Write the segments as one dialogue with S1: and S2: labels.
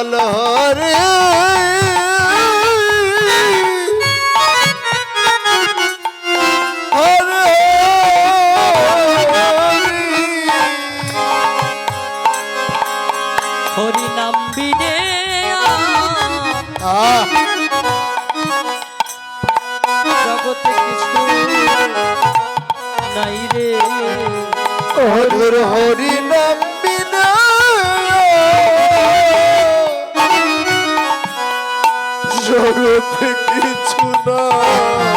S1: একবার বল
S2: জগতে কিছু
S1: না।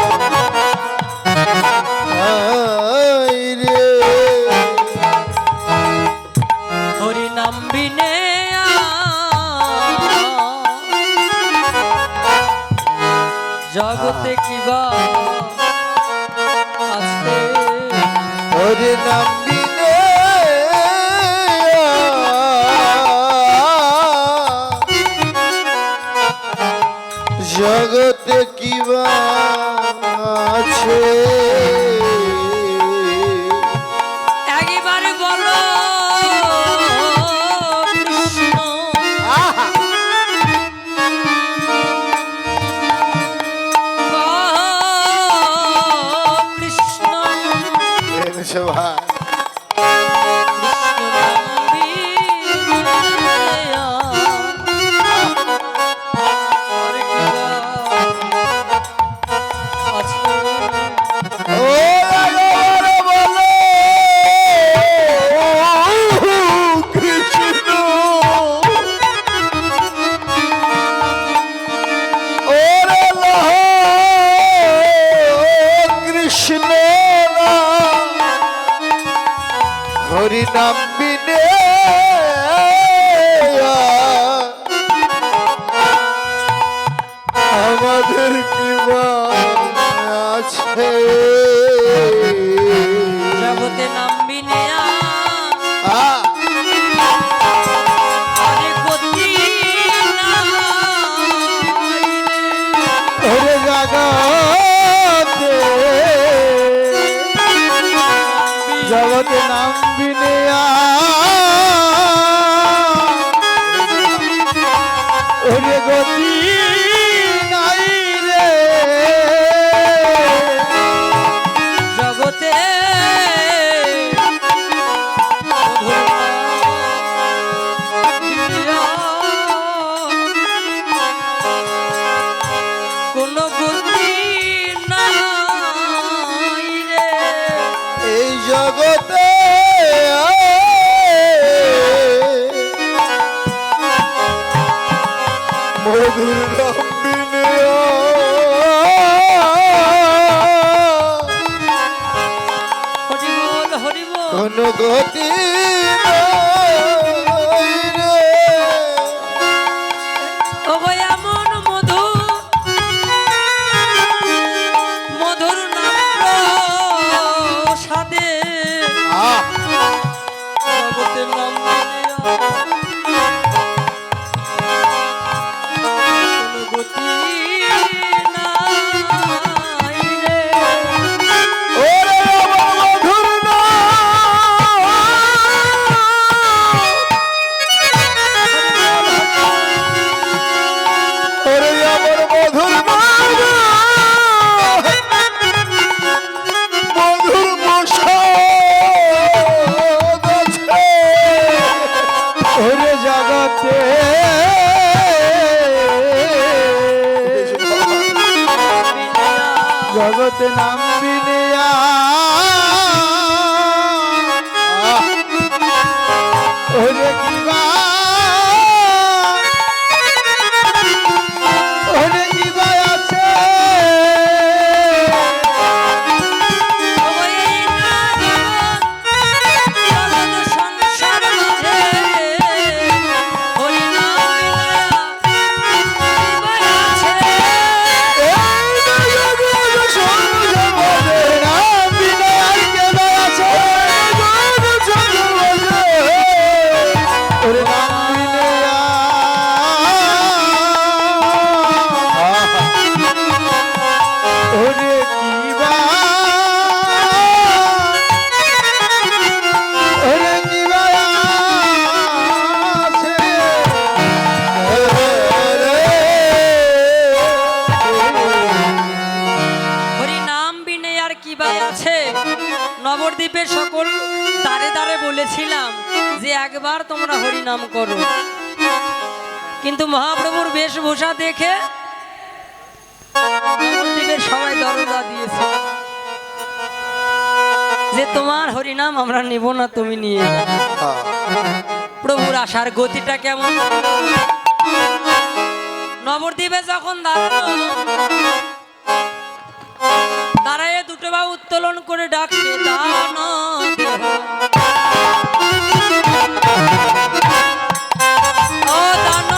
S2: জগতে
S1: নাম বিনিয়া
S2: নিয়া।
S1: কিন্তু মহাপ্রভুর বেশভূষা দেখে সবাই দরজা দিয়েছে যে তোমার হরিনাম আমরা নিব না, তুমি নিয়ে প্রভুর আসার গতিটা কেমন? নবদ্বীপে যখন দাঁড়ায় দুটো বা উত্তোলন করে ডাকছে দান ও দান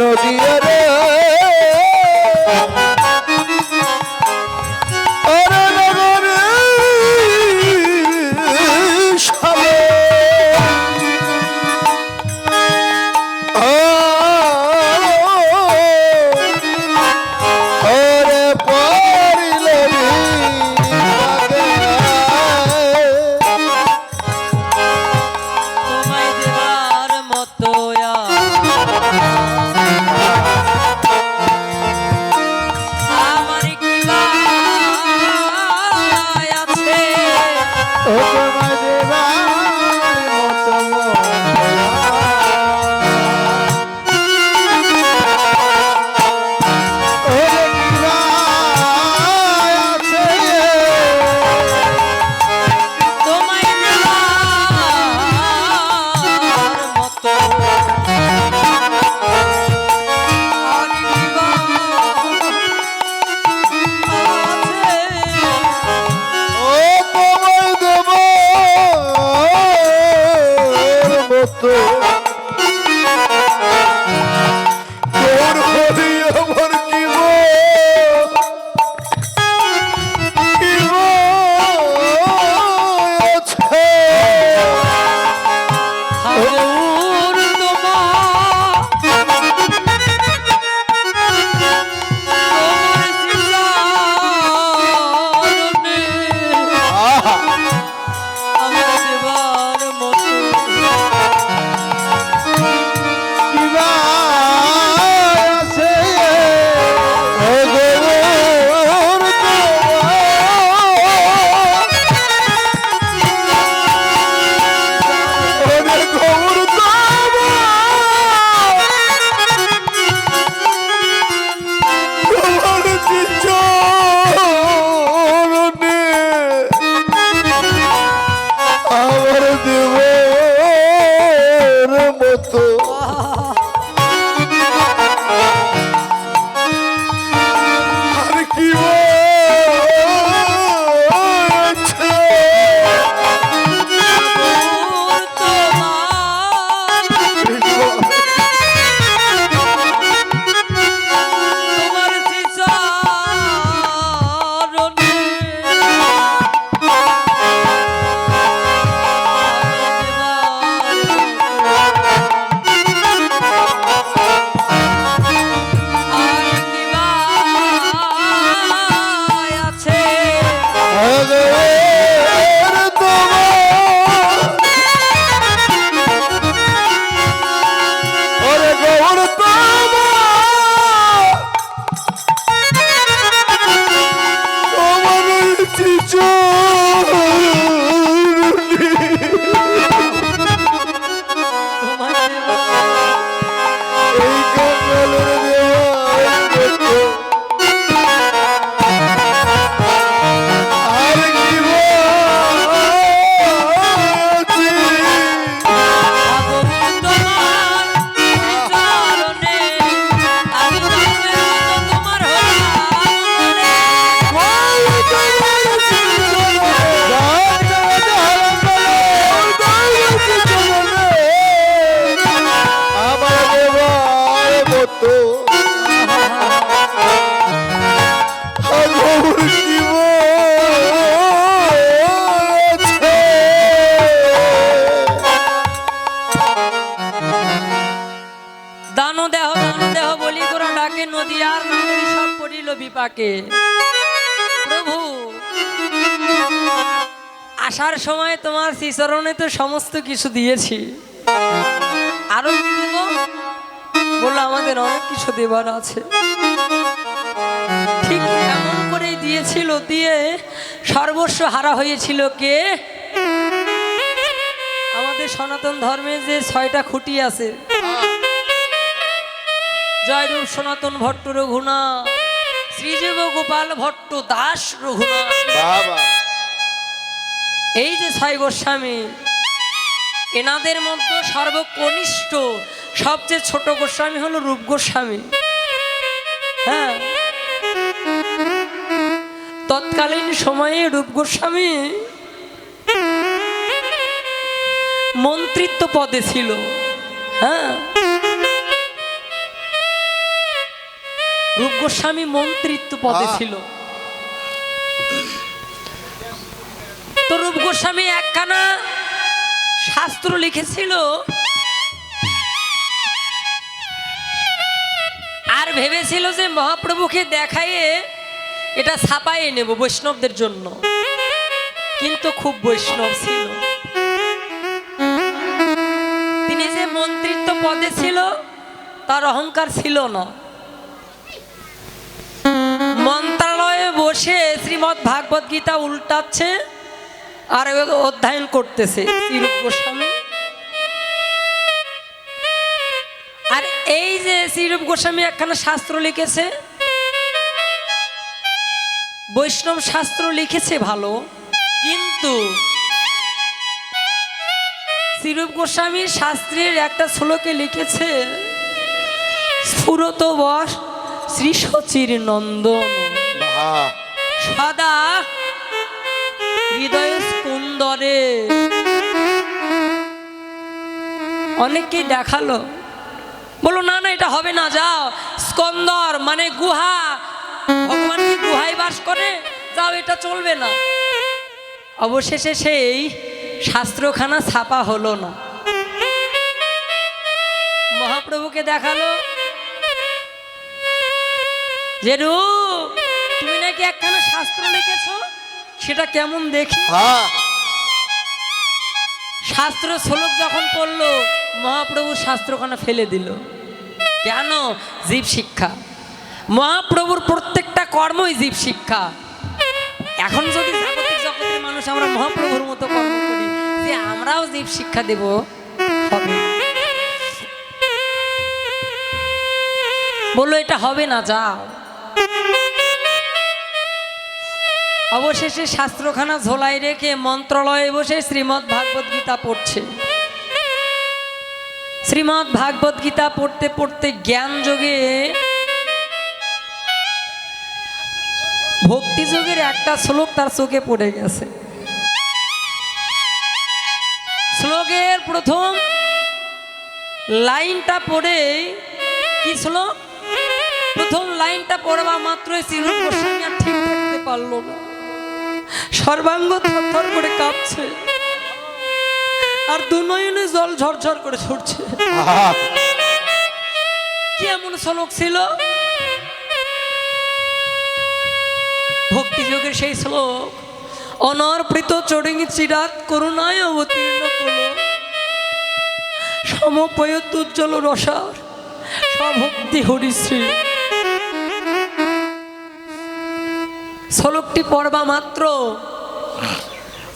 S2: নদী রে।
S1: বিপাকে প্রভু, আসার সময় তোমার শ্রীচরণে তো সমস্ত কিছু দিয়েছি। আরও দেব? বলল, আমাদের অনেক কিছু দেবার আছে। ঠিক এমন করেই দিয়েছিল দিয়ে সর্বস্ব হারা হয়েছিল কে? আমাদের সনাতন ধর্মে যে ছয়টা খুঁটি আছে। জয়রূপ, সনাতন ভট্ট রঘুনা শ্রীজীব গোপাল ভট্ট দাস রঘুনা
S2: বাবা।
S1: এই যে ছয় গোস্বামী এনাদের মধ্যে সর্বকনিষ্ঠ সবচেয়ে ছোট গোস্বামী হলো রূপ গোস্বামী। হ্যাঁ। তৎকালীন সময়ে রূপ গোস্বামী মন্ত্রিত্ব পদে ছিল। হ্যাঁ। রূপ গোস্বামী মন্ত্রিত্ব পদে ছিল। তো রূপ গোস্বামী একখানা শাস্ত্র লিখেছিল। আর ভেবেছিল যে মহাপ্রভুকে দেখাইয়ে এটা ছাপাইয়ে নেব বৈষ্ণবদের জন্য। কিন্তু খুব বৈষ্ণব ছিল। তিনি যে মন্ত্রিত্ব পদে ছিল তার অহংকার ছিল না। বসে শ্রীমৎ ভাগবত গীতা উল্টাচ্ছে আর অধ্যয়ন করতেছে গোস্বামী। আর এই যে শ্রীরূপ গোস্বামী একখানা শাস্ত্র লিখেছে, বৈষ্ণব শাস্ত্র লিখেছে ভালো, কিন্তু শ্রীরূপ গোস্বামী শাস্ত্রের একটা শ্লোকে লিখেছে স্ফুরত বস শ্রী সচির নন্দন সদা হৃদয় স্কুন্দরে। অনেককেই দেখাল। বলো, না না, এটা হবে না, যাও। স্কন্দর মানে গুহা। ভগবান কি গুহায় বাস করে? যাও, এটা চলবে না। অবশেষে সেই শাস্ত্রখানা ছাপা হলো না। মহাপ্রভুকে দেখাল যে রূপ নাকি একখানা শাস্ত্র লিখেছো? সেটা কেমন দেখি?
S2: হ্যাঁ।
S1: শাস্ত্র শ্লোক যখন পড়ল মহাপ্রভু শাস্ত্রখানা ফেলে দিল। কেন? জীব শিক্ষা। মহাপ্রভুর প্রত্যেকটা কর্মই জীব শিক্ষা। এখন যদি জাগতিক জগতের মানুষ আমরা মহাপ্রভুর মতো কর্ম করি যে আমরাও জীব শিক্ষা দেব হবে বলল এটা হবে না যাও। অবশেষে শাস্ত্রখানা ঝোলাই রেখে মন্ত্রালয়ে বসে শ্রীমৎ ভাগবত গীতা পড়ছে। শ্রীমৎ ভাগবত গীতা পড়তে পড়তে জ্ঞান যোগে ভক্তি যোগের একটা শ্লোক তার চোখে পড়ে গেছে। শ্লোকের প্রথম লাইনটা পড়ে কি শ্লোক? প্রথম লাইনটা পড়বা মাত্রই শ্রীরূপ গোস্বামী আর ঠিক থাকতে পারল না। সর্বাঙ্গ থরথর করে কাঁপছে। আর দু নয়নে জল ঝরঝর করে ছুটছে। কি এমন শ্লোক ছিল? ভক্তি যোগের সেই শ্লোক। অনর্পিত চড়িং চিরাত করুণায় অবতীর্ণ করল সমপয়ত উজ্জ্বল রসার সভক্তি হরিশ্রী। শ্লোকটি পড়বা মাত্র।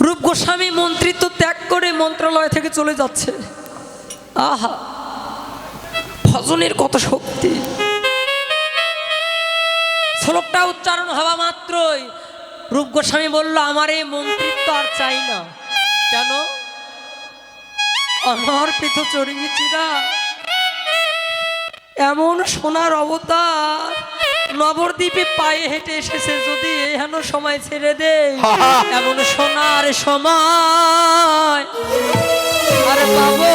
S1: রূপ গোস্বামী মন্ত্রিত্ব ত্যাগ করে মন্ত্রালয় থেকে চলে যাচ্ছে। আহা, ভজনের কত শক্তি। শ্লোকটা উচ্চারণ হওয়া মাত্রই রূপ গোস্বামী বলল, আমার এই মন্ত্রিত্ব আর চাই না। কেন? পৃথ চরিচিরা এমন সোনার অবতার নবদ্বীপে পায়ে হেঁটে এসেছে যদি এহেন সময় ছেড়ে দে এমন সোনার সময়। আর পাবো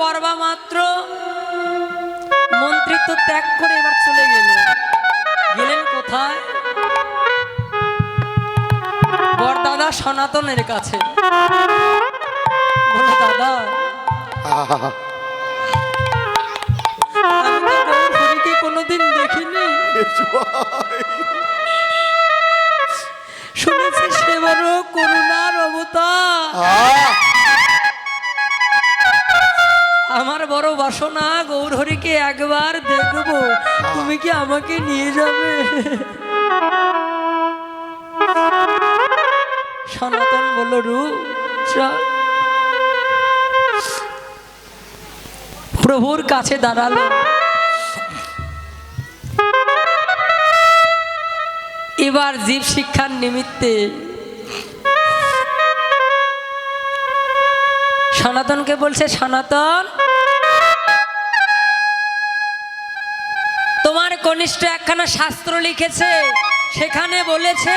S1: পর্বা মাত্র। মন্ত্রিত্ব ত্যাগ করে এবার চলে গেলেন গেলেন কোথায়? বরদাদা সনাতনের কাছে। দাদা কোনোদিন দেখিনি। শুনেছি সে বড় করুণার অবতার। আমার বড় বাসনা, গৌরহরিকে একবার দেখব। তুমি কি আমাকে নিয়ে যাবে? সনাতন বলল রু প্রভুর কাছে দাঁড়াল। এবার জীব শিক্ষার নিমিত্তে সনাতনকে বলছে, সনাতন কনিষ্ঠ একখানা শাস্ত্র লিখেছে, সেখানে বলেছে,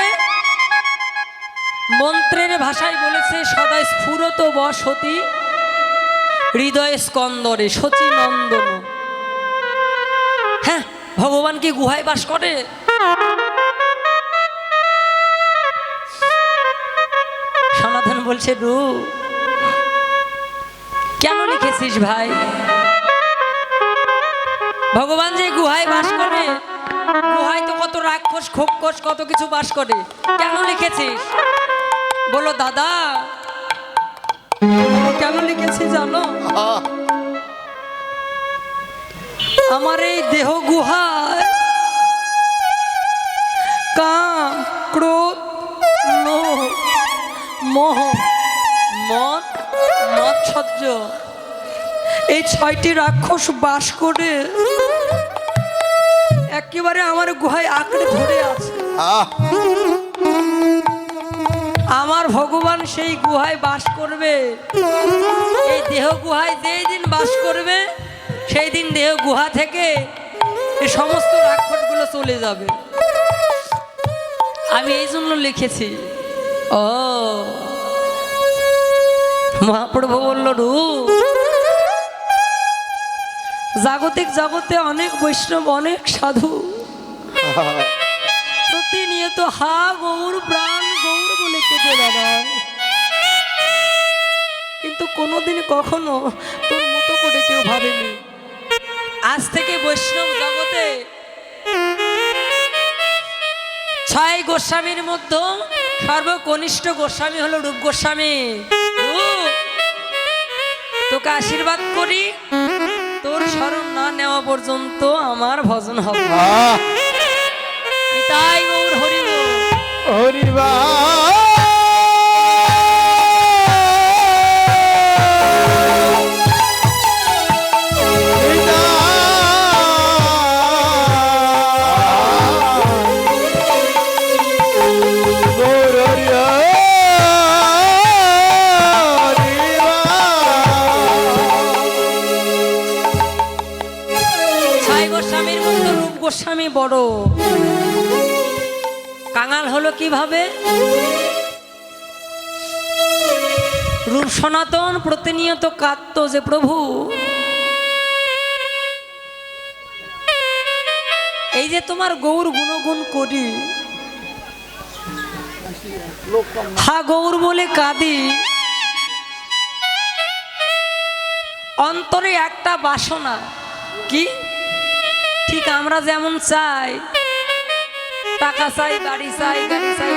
S1: মন্ত্রের ভাষায় বলেছে, সদাই স্ফুরত বসতি, হৃদয় স্কন্দরে সচি নন্দন। হ্যাঁ ভগবান কি গুহায় বাস করে? সনাতন বলছে রু কেন লিখেছিস ভাই? ভগবান যে গুহায় বাস করে, গুহায় তো কত রাক্ষস খোক্ষস কত কিছু বাস করে। কেন লিখেছিস? বলো, দাদা। কেন লিখেছি জানো? আমার এই দেহ গুহায় কাম, ক্রোধ মোহ, মদ, মৎসর্য এই ছয়টি রাক্ষস বাস করে একেবারে আমার গুহায় আঁকড়ে ধরে আছে। আমার ভগবান সেই গুহায় বাস করবে। এই দেহ গুহায় যেই দিন বাস করবে সেই দিন দেহ গুহা থেকে এই সমস্ত রাক্ষসগুলো চলে যাবে। আমি এই জন্য লিখেছি ও মহাপ্রভু বলল রু জাগতিক জগতে অনেক বৈষ্ণব অনেক সাধু। প্রতিনিয়ত হা গৌর প্রাণ গৌর বলে কেঁদে বেড়ায়। কিন্তু কোনোদিন কখনো তোর মতো করে কেউ ভাবেনি। আজ থেকে বৈষ্ণব জগতে ছয় গোস্বামীর মধ্যে সর্বকনিষ্ঠ গোস্বামী হলো রূপ গোস্বামী। তোকে আশীর্বাদ করি। স্মরণ না নেওয়া পর্যন্ত আমার ভজন হবে। তাই গৌর হরি বল। বড়। কাঙাল হলো কীভাবে? রূপ সনাতন, প্রতিনিয়ত কাঁদত যে প্রভু। এই যে তোমার গৌর গুণগুণ করি। হা গৌর বলে কাঁদি। অন্তরে একটা বাসনা। কি? ঠিক আমরা যেমন চাই। টাকা চাই বাড়ি চাই, গাড়ি চাই।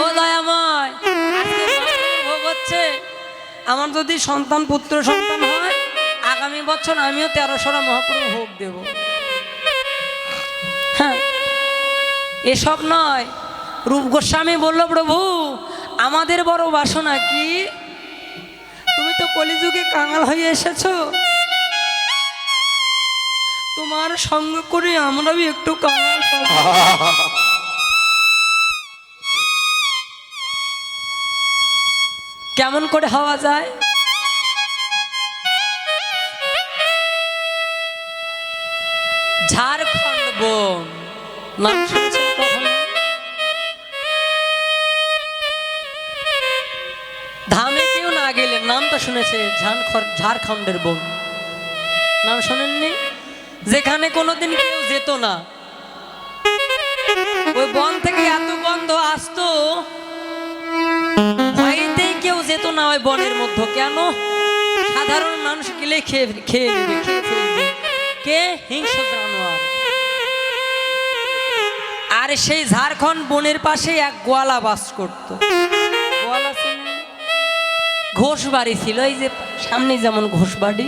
S1: ও দয়াময় ভোগ হচ্ছে। আমার যদি সন্তান, পুত্র সন্তান হয়, আগামী বছর আমিও তেরোশোরা মহাপ্রভু ভোগ দেব। হ্যাঁ এসব নয়। রূপ গোস্বামী বলল, প্রভু, আমাদের বড় বাসনা কি? তুমি তো কলিযুগে কাঙাল হয়ে এসেছ। তোমার সঙ্গ করে আমরাও একটু কেমন করে হওয়া যায়? ঝাড়খণ্ড ধামে কেউ না গেলে নামটা শুনেছে ঝাড়খণ্ড ঝাড়খণ্ডের বন নাম শোনেননি? যেখানে কোনোদিন কেউ যেত না। ওই বন থেকে এত গন্ধ আসতো, ভয়েতেই কেউ যেত না ওই বনের মধ্যে। কেন? সাধারণ মানুষ গেলে খেয়ে খেয়ে কে? হিংস্র আর সেই ঝাড়খণ্ড বনের পাশে এক গোয়ালা বাস করত। গোয়ালা ঘোষ বাড়ি ছিল, এই যে সামনে যেমন ঘোষ বাড়ি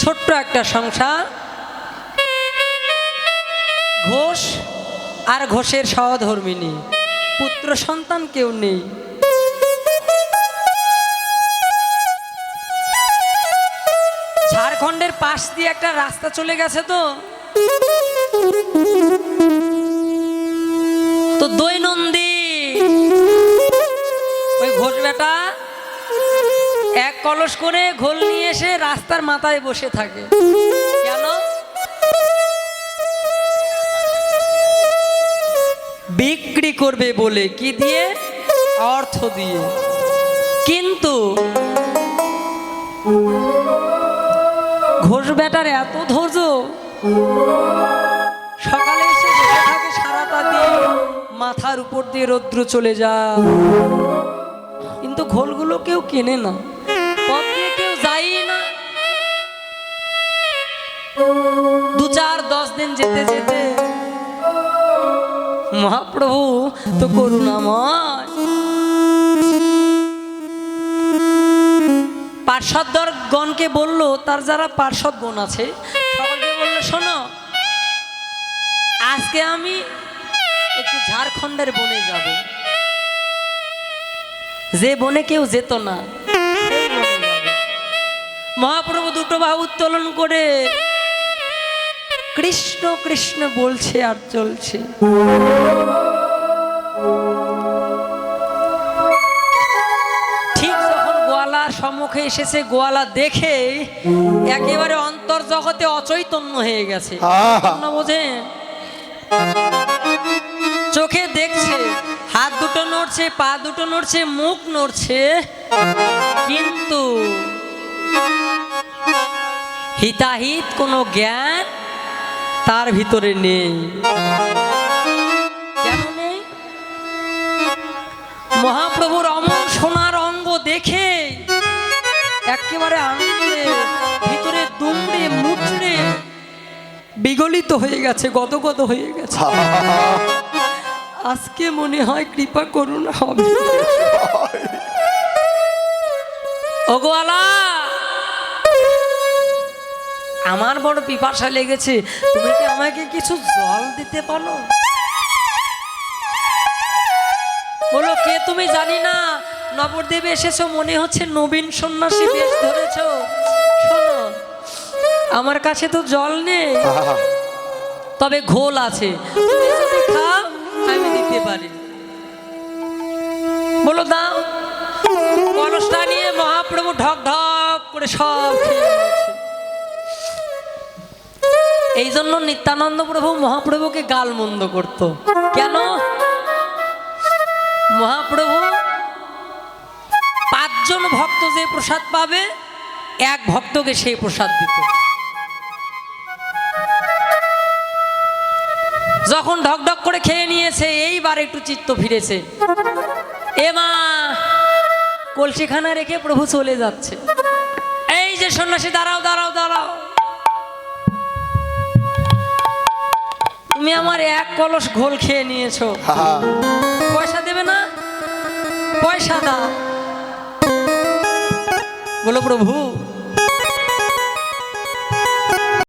S1: ছোট্ট একটা সংসার। ঘোষ আর ঘোষের সহধর্মিনী, পুত্র সন্তান কেউ নেই। ঝাড়খণ্ডের পাশ দিয়ে একটা রাস্তা চলে গেছে তো। তো দৈনন্দিন ওই ঘোষ বেটা কলস করে ঘোল নিয়ে এসে রাস্তার মাথায় বসে থাকে। কেন? বিক্রি করবে বলে কি দিয়ে? অর্থ দিয়ে। কিন্তু ঘোষ বেটার এত ধৈর্য, সকালে এসে বসে থাকে সারাটা দিন, মাথার উপর দিয়ে রৌদ্র চলে যায়। কিন্তু ঘোলগুলো কেউ কেনে না। দিন যেতে যেতে। মহাপ্রভু, তো করুণাময় পার্শ্বদর গণকে বলল, তার যারা পার্শ্বদ গণ আছে সকলকে বলল, শোনো, আজকে আমি একটু ঝাড়খণ্ডের বনে যাব। যে বনে কেউ যেত না। মহাপ্রভু দুটো বাহু উত্তোলন করে কৃষ্ণ কৃষ্ণ বলছে আর চলছে। ঠিক যখন গোয়ালার সম্মুখে এসেছে গোয়ালা দেখে একেবারে অন্তর জগতে অচৈতন্য হয়ে গেছে। বোঝেন চোখে দেখছে হাত দুটো নড়ছে পা দুটো নড়ছে মুখ নড়ছে কিন্তু হিতাহিত কোনো জ্ঞান তার ভিতরে নেই। কেন নেই? মহাপ্রভুর অমন সোনার অঙ্গ দেখে একেবারে আনন্দে ভিতরে দুমড়ে মুচড়ে বিগলিত হয়ে গেছে গদগদ হয়ে গেছে। আজকে মনে হয় কৃপা করুন হবে। ওগোয়ালা আমার বড় পিপাসা লেগেছে। তুমি কি আমাকে কিছু জল দিতে পারো বলো, কে তুমি জানি না। নবদ্বীপে এসেছ, মনে হচ্ছে নবীন সন্ন্যাসী বেশ ধরেছ। শোনো, আমার কাছে তো জল নেই। তবে ঘোল আছে। আমি দিতে পারি। বলো, দাও। কলসটা নিয়ে মহাপ্রভু ঢক ঢক করে সব খেয়ে। এই জন্য নিত্যানন্দ প্রভু মহাপ্রভুকে গাল মন্দ করত। কেন? মহাপ্রভু পাঁচজন ভক্ত যে প্রসাদ পাবে, এক ভক্তকে সেই প্রসাদ দিত। যখন ঢকঢক করে খেয়ে নিয়েছে, এইবার একটু চিত্ত ফিরেছে। এ মা, কলসিখানা রেখে প্রভু চলে যাচ্ছে। এই যে সন্ন্যাসী, দাঁড়াও দাঁড়াও দাঁড়াও। তুমি আমার এক কলস ঘোল খেয়ে নিয়েছো। পয়সা দেবে না? পয়সা দাও। বলো প্রভু।